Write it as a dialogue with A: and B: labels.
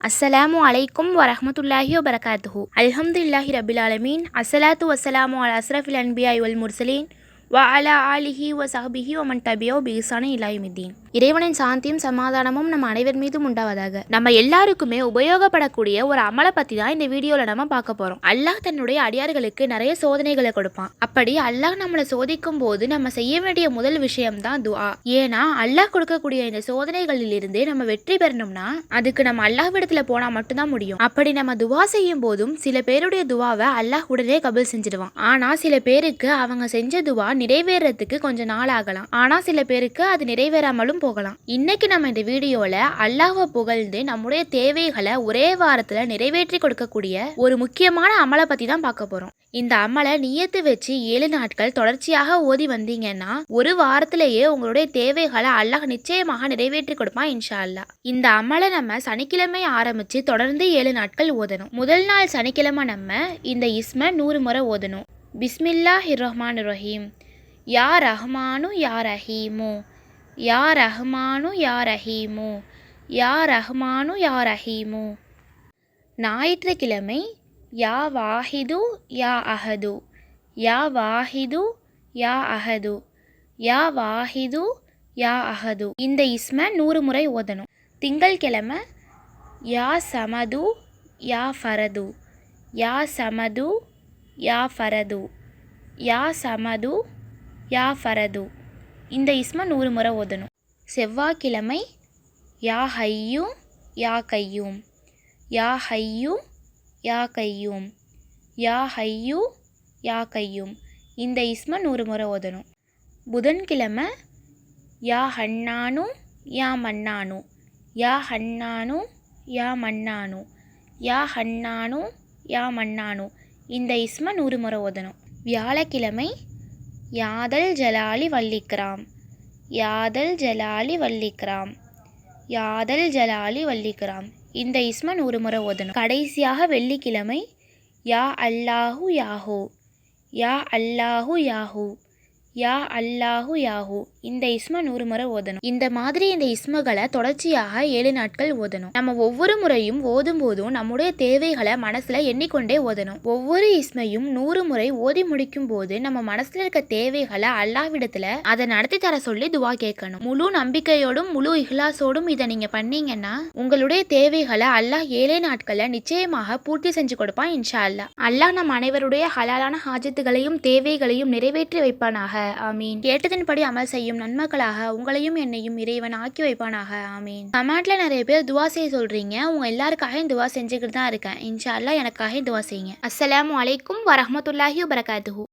A: அஸ்ஸலாமு அலைக்கும் வரஹ்மத்துல்லாஹி வபரகாத்துஹு அல்ஹம்துலில்லாஹி ரபில் ஆலமீன் அஸ்ஸலாத்து வஸ்ஸலாமு அலா அஸ்ரஃபில் அன்பியாய் வல் முர்சலீன் வ அலா ஆலிஹி வ சஹபிஹி வ மன் தபியோ பிஹிசான இலாயுமித்தீன் இறைவனின் சாந்தியும் சமாதானமும் நம்ம அனைவர் மீதும் உண்டாவதாக. நம்ம எல்லாருக்குமே உபயோகப்படக்கூடிய ஒரு அமலை பத்தி தான் இந்த வீடியோல நம்ம பார்க்க போறோம். அல்லாஹ் தன்னுடைய அடியார்களுக்கு நிறைய சோதனைகளை கொடுப்பான். அப்படி அல்லாஹ் நம்மளை சோதிக்கும் போது நம்ம செய்ய வேண்டிய முதல் விஷயம் தான் துஆ. ஏன்னா அல்லாஹ் கொடுக்கக்கூடிய இந்த சோதனைகளில் இருந்து நம்ம வெற்றி பெறணும்னா அதுக்கு நம்ம அல்லாஹ்விடத்துல போனா மட்டும்தான் முடியும். அப்படி நம்ம துவா செய்யும் போதும் சில பேருடைய துவாவை அல்லாஹ் உடனே கபில் செஞ்சிடுவான். ஆனா சில பேருக்கு அவங்க செஞ்ச துவா நிறைவேறதுக்கு கொஞ்சம் நாள் ஆகலாம். ஆனா சில பேருக்கு அது நிறைவேறாமலும் போகலாம். இன்னைக்கு நம்ம இந்த வீடியோல அல்லாஹை புகழ்ந்து நம்முடைய தேவைகளை ஒரே வாரத்துல நிறைவேற்றி கொடுக்கக்கூடிய ஒரு முக்கியமான அமலை பத்தி தான் பார்க்க போறோம். இந்த அமலை நியத்து வச்சு ஏழு நாட்கள் தொடர்ச்சியாக ஓதி வந்தீங்கன்னா ஒரு வாரத்திலேயே உங்களுடைய தேவைகளை அல்லாஹ் நிச்சயமாக நிறைவேற்றி கொடுப்பான் இன்ஷா அல்லாஹ் இந்த அமலை நம்ம சனிக்கிழமை ஆரம்பிச்சு தொடர்ந்து ஏழு நாட்கள் ஓதணும். முதல் நாள் சனிக்கிழமை நம்ம இந்த இஸ்ம நூறு முறை ஓதணும். பிஸ்மில்லா ஹிர் ரஹ்மான் ரஹீம். யா ரஹ்மானு யா ரஹீமு. யா ரஹ்மானு யா ரஹீமு? யா ரஹ்மானு யா ரஹீமு? ஞாயிற்றுக்கிழமை யா வாஹிது யா அஹது. யா வாஹிது யா அஹது. யா வாஹிது யா அஹது. இந்த இஸ்ம நூறு முறை ஓதணும். திங்கள்கிழமை யா சமது யா ஃபரது. யா சமது யா ஃபரது. யா சமது யா ஃபரது. இந்த இஸ்ம நூறு முறை ஓதணும். செவ்வாய்க்கிழமை யா ஹையூ யா கையூம். யா ஹையூ யா கையூம். யா ஹையூ யா கையூம். இந்த இஸ்ம நூறு முறை ஓதணும். புதன்கிழமை யா ஹண்ணானு யா மன்னானு யா ஹண்ணானு யா மன்னானு யா ஹண்ணானு யா மன்னானு இந்த இஸ்ம நூறு முறை ஓதணும். வியாழக்கிழமை யாதல் ஜலாலி வல்லிக்ராம் யாதல் ஜலாலி வல்லிக்ராம் யாதல் ஜலாலி வல்லிக்ராம் இந்த இஸ்மன் ஒருமுறை முறை ஓதணும். கடைசியாக வெள்ளிக்கிழமை யா அல்லாஹு யாஹூ. யா அல்லாஹு யாஹூ. யா அல்லாஹு யாஹூ. இந்த இஸ்ம நூறு முறை ஓதணும். இந்த மாதிரி இந்த இஸ்மகளை தொடர்ச்சியாக ஏழு நாட்கள் ஓதணும். நம்ம ஒவ்வொரு முறையும் ஓதும் போதும் நம்முடைய தேவைகளை மனசுல எண்ணிக்கொண்டே ஓதணும். ஒவ்வொரு இஸ்மையும் நூறு முறை ஓதி முடிக்கும் போது நம்ம மனசுல இருக்க தேவைகளை அல்லாவிடத்துல அதை நடத்தி தர சொல்லி துவா கேட்கணும். முழு நம்பிக்கையோடும் முழு இஹ்லாசோடும் இதை நீங்க பண்ணீங்கன்னா உங்களுடைய தேவைகளை அல்லாஹ் ஏழே நாட்கள்ல நிச்சயமாக பூர்த்தி செஞ்சு கொடுப்பான் இன்ஷா அல்லா அல்லாஹ் நம் அனைவருடைய ஹலாலான ஹாஜத்துகளையும் தேவைகளையும் நிறைவேற்றி வைப்பானாக. ஆமீன். கேட்டதின்படி அமல் செய்யும் நன்மக்களாக உங்களையும் என்னையும் இறைவன் ஆக்கி வைப்பானாக. ஆமீன். கமெண்ட்ல நிறைய பேர் துவா செய்ய சொல்றீங்க. உங்க எல்லாருக்காகவும் துவா செஞ்சுக்கிட்டு தான் இருக்கேன். இன்ஷா அல்லாஹ் எனக்காக துவா செய்யுங்க. அஸ்ஸலாமு அலைக்கும் வரமத்துல்லாஹி வபரகாத்துஹு.